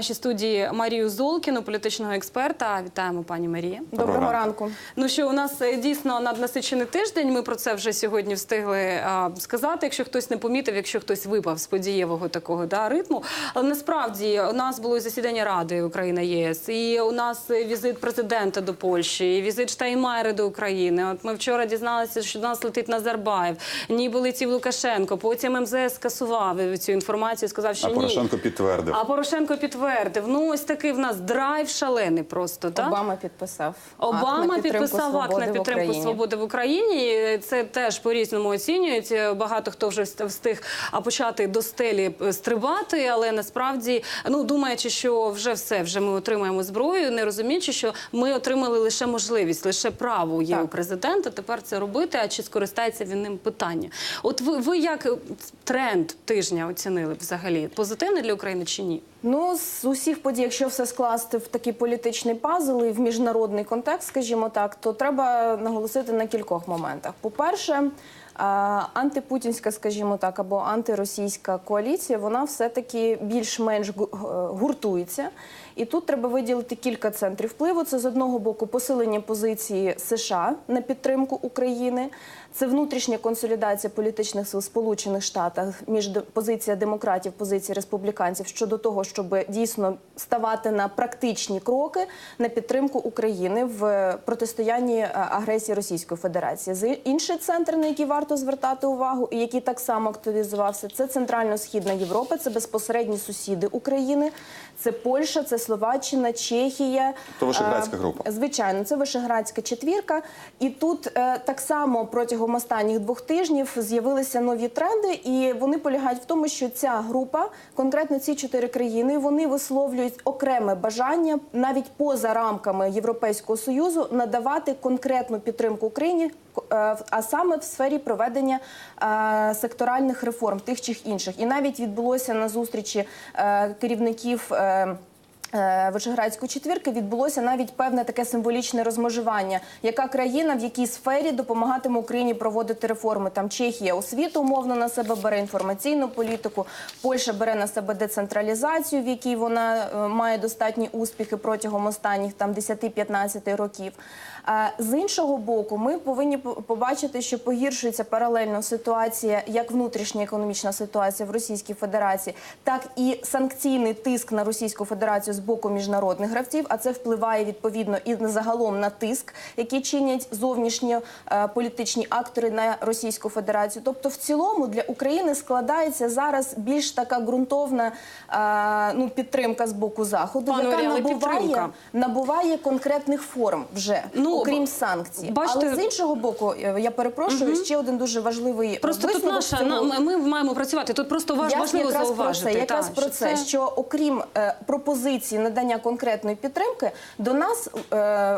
нашій студії Марію Золкіну, політичного експерта. Вітаємо, пані Марія. Доброго ранку. ранку. Ну що у нас е, дійсно наднасичений тиждень. Ми про це вже сьогодні встигли а, сказати. Якщо хтось не помітив, якщо хтось випав з подієвого такого да, ритму. Але насправді у нас було і засідання Ради Україна ЄС, і у нас е, візит президента до Польщі, і візит Штайнмайера до України. От ми вчора дізналися, що до нас летить Назарбаєв, ніби летів Лукашенко. Потім МЗС скасував цю інформацію, сказав, що А ні. Порошенко підтвердив. А Порошенко підтвердив. Ну ось такий в нас драйв шалений просто. Так? Обама підписав. Обама акт підписав акт на підтримку свободи в Україні. І Це теж по-різному оцінюють. Багато хто вже встиг почати до стелі е, стрибати, але насправді, ну думаючи, що вже все, вже ми отримаємо зброю, не розуміючи, що ми отримали лише можливість, лише право є Так. у президента тепер це робити. А чи скористається він ним питання? От ви, ви як е, тренд тижня оцінили взагалі? Позитивний для України чи ні? Ну, з усіх подій, якщо все скласти в такий політичний пазл в міжнародний контекст, скажімо так, то треба наголосити на кількох моментах. По-перше, а, антипутінська, скажімо так, або антиросійська коаліція, вона все-таки більш-менш е, гуртується. І тут треба виділити кілька центрів впливу. Це з одного боку посилення позиції США на підтримку України. Це внутрішня консолідація політичних сил Сполучених Штатів між позиція демократів, позиція республіканців щодо того, щоб дійсно ставати на практичні кроки на підтримку України в протистоянні е, агресії Російської Федерації. З інший центр, на який варто звертати увагу, і який так само актуалізувався, це центрально-східна Європа, це безпосередні сусіди України, це Польща, це Словаччина, Чехія. То Вишеградська Е, група. Звичайно, це Вишеградська четвірка. І тут е, так само протягом останніх двох тижнів з'явилися нові тренди, і вони полягають в тому, що ця група, конкретно ці чотири країни, вони висловлюють окреме бажання навіть поза рамками Європейського союзу надавати конкретну підтримку Україні. Е, А саме в сфері проведення е, секторальних реформ, тих чи інших, і навіть відбулося на зустрічі е, керівників. Е, Вишеградської четвірки відбулося навіть певне таке символічне розмежування. Яка країна в якій сфері допомагатиме Україні проводити реформи? Там Чехія освіту умовно на себе бере інформаційну політику. Польща бере на себе децентралізацію, в якій вона е, має достатні успіхи протягом останніх там 10-15 років. З іншого боку, ми повинні побачити, що погіршується паралельно ситуація, як внутрішня економічна ситуація в Російській Федерації, так і санкційний тиск на Російську Федерацію з боку міжнародних гравців. А це впливає відповідно і загалом на тиск, який чинять зовнішні е, політичні актори на Російську Федерацію. Тобто, в цілому для України складається зараз більш така ґрунтовна е, ну підтримка з боку заходу, Пане яка набуває, підтримка. набуває конкретних форм вже Ну, окрім санкцій. бачите- Але з іншого боку, е, я перепрошую, ще один дуже важливий Просто тут наша на- ми маємо працювати. Тут просто важ, важливо зауважити. про це, якраз та, про це, що окрім е, пропозиції надання конкретної підтримки, до нас е,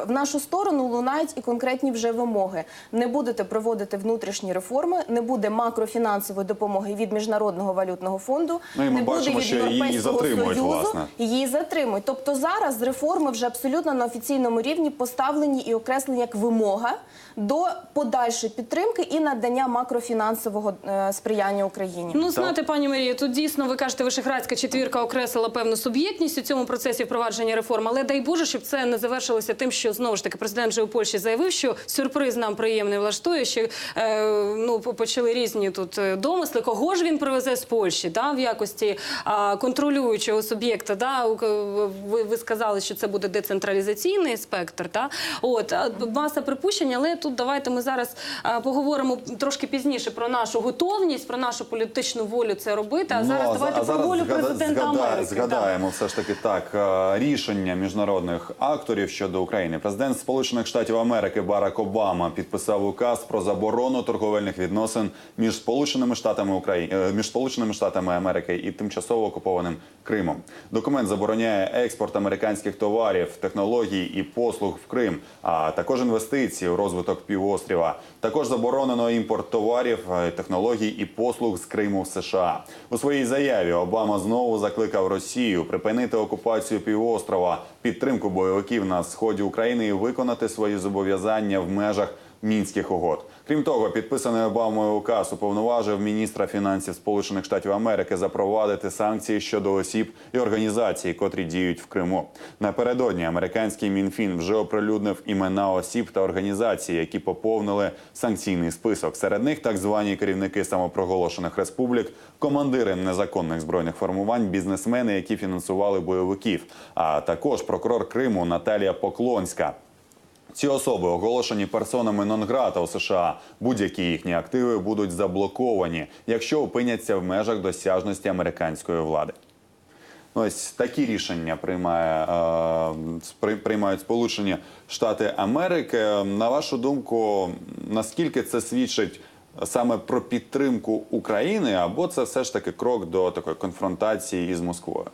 в нашу сторону лунають і конкретні вже вимоги. Не будете проводити внутрішні реформи, не буде макрофінансової допомоги від міжнародного валютного фонду. Ну, і ми не буде бачимо, від що її Європейського затримують, Союзу. власне. Її затримують. Тобто зараз реформи вже абсолютно на офіційному рівні поставлені і окреслені як вимога до подальшої підтримки і надання макрофінансового е, сприяння Україні. Ну, знаєте, пані Марія, тут дійсно ви кажете, Вишеградська четвірка окреслила певну суб'єктність у цьому процесі впровадження реформ. Але дай Боже, щоб це не завершилося тим, що знову ж таки президент вже у Польщі заявив, що сюрприз нам приємний влаштує. Що е, ну почали різні тут е, домисли. Кого ж він привезе з Польщі? Да, в якості а, контролюючого суб'єкта. Да, ви, ви сказали, що це буде децентралізаційний спектр. Да? От а, маса припущень, але тут давайте ми зараз а, поговоримо трошки пізніше про нашу готовність, про нашу політичну волю це робити. А Ну, зараз а давайте за- про волю згада- президента згада- Америки. Згадаємо все ж таки так е, рішення міжнародних акторів щодо України. Президент Сполучених Штатів Америки Барак Обама підписав указ про заборону торговельних відносин між Сполученими Штатами України між Сполученими Штатами Америки і тимчасово окупованим Кримом. Документ забороняє експорт американських товарів, технологій і послуг в Крим, а також інвестиції у розвиток півострова. Також заборонено імпорт товарів, е, технологій і послуг з Криму в США. У своїй заяві Обама знову закликав Росію припинити окупацію півострова, підтримку бойовиків на сході України і виконати свої зобов'язання в межах мінських угод. Крім того, підписаний Обамою указ уповноважив міністра фінансів Сполучених Штатів Америки запровадити санкції щодо осіб і організацій, котрі діють в Криму. Напередодні американський мінфін вже оприлюднив імена осіб та організацій, які поповнили санкційний список. Серед них так звані керівники самопроголошених республік, командири незаконних збройних формувань, бізнесмени, які фінансували бойовиків, а також прокурор Криму Наталія Поклонська. Ці особи оголошені персонами нон-грата у США. Будь-які їхні активи будуть заблоковані, якщо опиняться в межах досяжності американської влади. Ну, Ось такі рішення приймає, е, приймають Сполучені Штати Америки. На вашу думку, наскільки це свідчить саме про підтримку України, або це все ж таки крок до такої конфронтації із Москвою?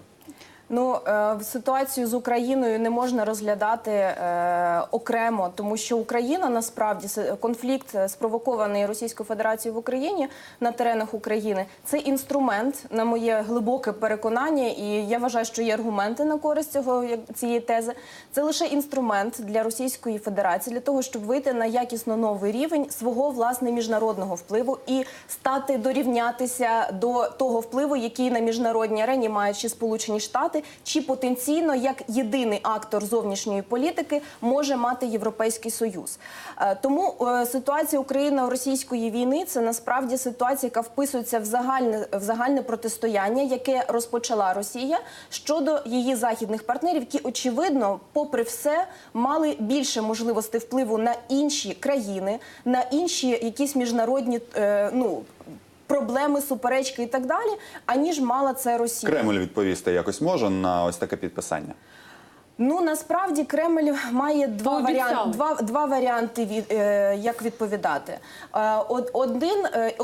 Ну, е, ситуацію з Україною не можна розглядати е, окремо, тому що Україна насправді конфлікт е, спровокований Російською Федерацією в Україні на теренах України. Це інструмент, на моє глибоке переконання, і я вважаю, що є аргументи на користь цього цієї тези. Це лише інструмент для Російської Федерації для того, щоб вийти на якісно новий рівень свого власне міжнародного впливу і стати дорівнятися до того впливу, який на міжнародній арені мають чи Сполучені Штати, чи потенційно як єдиний актор зовнішньої політики може мати Європейський Союз. Е, Тому е, ситуація Україно-російської війни це насправді ситуація, яка вписується в загальне в загальне протистояння, яке розпочала Росія щодо її західних партнерів, які очевидно, попри все, мали більше можливостей впливу на інші країни, на інші якісь міжнародні е, ну. Проблеми, суперечки і так далі, аніж мала це Росія. Кремль відповісти якось може на ось таке підписання. Ну насправді Кремль має два варіанти, два, два варіанти від е, як відповідати. Е, один е,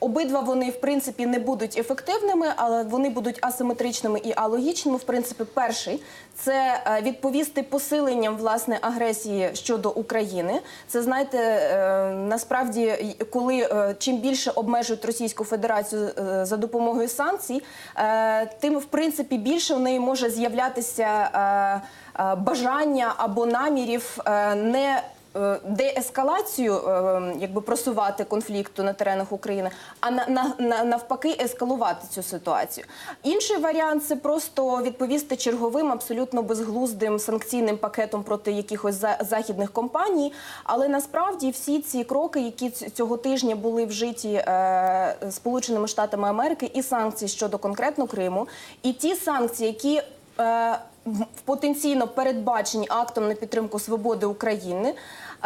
обидва вони в принципі не будуть ефективними, але вони будуть асиметричними і алогічними. В принципі, перший це е, відповісти посиленням власне агресії щодо України. Це знаєте, е, насправді, коли е, чим більше обмежують Російську Федерацію е, за допомогою санкцій, е, тим в принципі більше в неї може з'являтися е, бажання або намірів е, не е, деескалацію, е, якби просувати конфлікту на теренах України, а на, на, на навпаки ескалувати цю ситуацію. Інший варіант це просто відповісти черговим абсолютно безглуздим санкційним пакетом проти якихось західних компаній. Але насправді всі ці кроки, які цього тижня були вжиті е, Сполученими Штатами Америки, і санкції щодо конкретно Криму, і ті санкції, які е, потенційно передбачені актом на підтримку свободи України.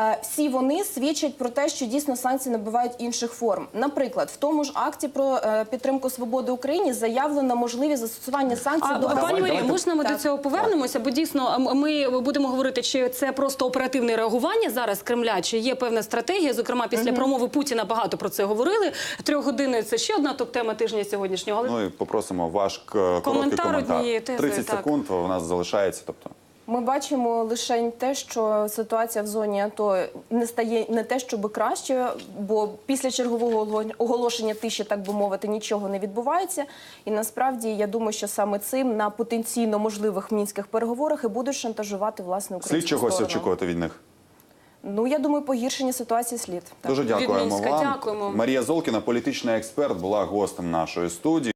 Е, Всі вони свідчать про те, що дійсно санкції набувають інших форм. Наприклад, в тому ж акті про е, підтримку свободи України заявлено можливість застосування санкцій А, до пані Марія, можна ми Так. до цього повернемося? Бо дійсно ми будемо говорити, чи це просто оперативне реагування зараз Кремля, чи є певна стратегія. Зокрема, після промови Путіна багато про це говорили. Трьох години це ще одна топ-тема тижня сьогоднішнього. Але Ну і попросимо ваш к- короткий Коментар коментар. однієї тези, 30 так. секунд у нас залишається. Тобто Ми бачимо лише те, що ситуація в зоні АТО не стає не те, щоб краще, бо після чергового оголо- оголошення тиші, так би мовити, нічого не відбувається. І насправді я думаю, що саме цим на потенційно можливих мінських переговорах і будуть шантажувати власне українську слід чогось сторону. очікувати від них. Ну я думаю, погіршення ситуації слід. Так. Дуже дякуємо Мінська, вам. дякуємо. Марія Золкіна, політичний експерт, була гостем нашої студії.